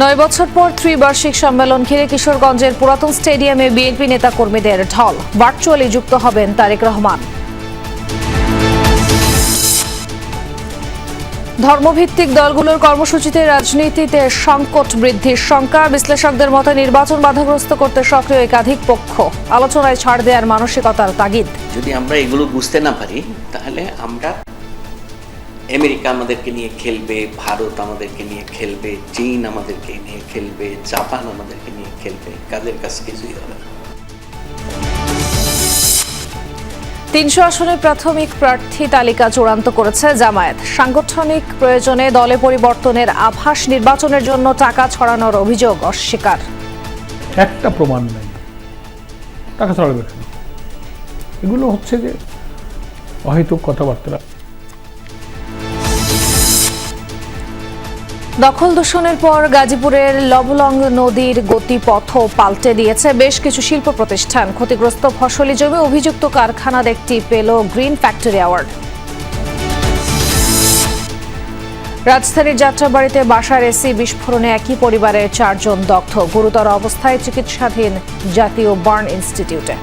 নয় বছর পর ত্রিবার্ষিক সম্মেলন ঘিরে কিশোরগঞ্জের পুরাতন স্টেডিয়ামে বিএনপি নেতা কর্মীদের ঢল। ভার্চুয়ালি যুক্ত হবেন তারেক রহমান। ধর্মভিত্তিক দলগুলোর কর্মসূচিতে রাজনীতিতে সংকট বৃদ্ধির শঙ্কা, বিশ্লেষকদের মতে নির্বাচন বাধাগ্রস্ত করতে সক্রিয় একাধিক পক্ষ। আলোচনায় ছাড় দেওয়ার মানসিকতার তাগিদ। যদি আমরা এগুলো বুঝতে না পারি, তাহলে আমরা আমেরিকা আমাদেরকে নিয়ে খেলবে ভারত আমাদেরকে নিয়ে খেলবে চীন আমাদেরকে নিয়ে খেলবে জাপান আমাদেরকে নিয়ে খেলবে কাজের কাছে কিছুই হবে না। তিনশো আসনে প্রাথমিক প্রার্থী তালিকা চূড়ান্ত করেছে জামায়াত। সাংগঠনিক প্রয়োজনে দলে পরিবর্তনের আভাস নির্বাচনের জন্য টাকা ছড়ানোর অভিযোগ অস্বীকার। একটা প্রমাণ নেই। টাকা ছড়াবে এগুলো হচ্ছে যে অহেতুক কথাবার্তা। দখল দূষণের পর গাজীপুরের লবলং নদীর গতিপথ পাল্টে দিয়েছে বেশ কিছু শিল্প প্রতিষ্ঠান। ক্ষতিগ্রস্ত ফসলি জমি অভিযুক্ত কারখানার একটি পেল গ্রিন ফ্যাক্টরি অ্যাওয়ার্ড। রাজধানীর যাত্রাবাড়িতে বাসার এসি বিস্ফোরণে একই পরিবারের চারজন দগ্ধ। গুরুতর অবস্থায় চিকিৎসাধীন জাতীয় বার্ন ইনস্টিটিউটে।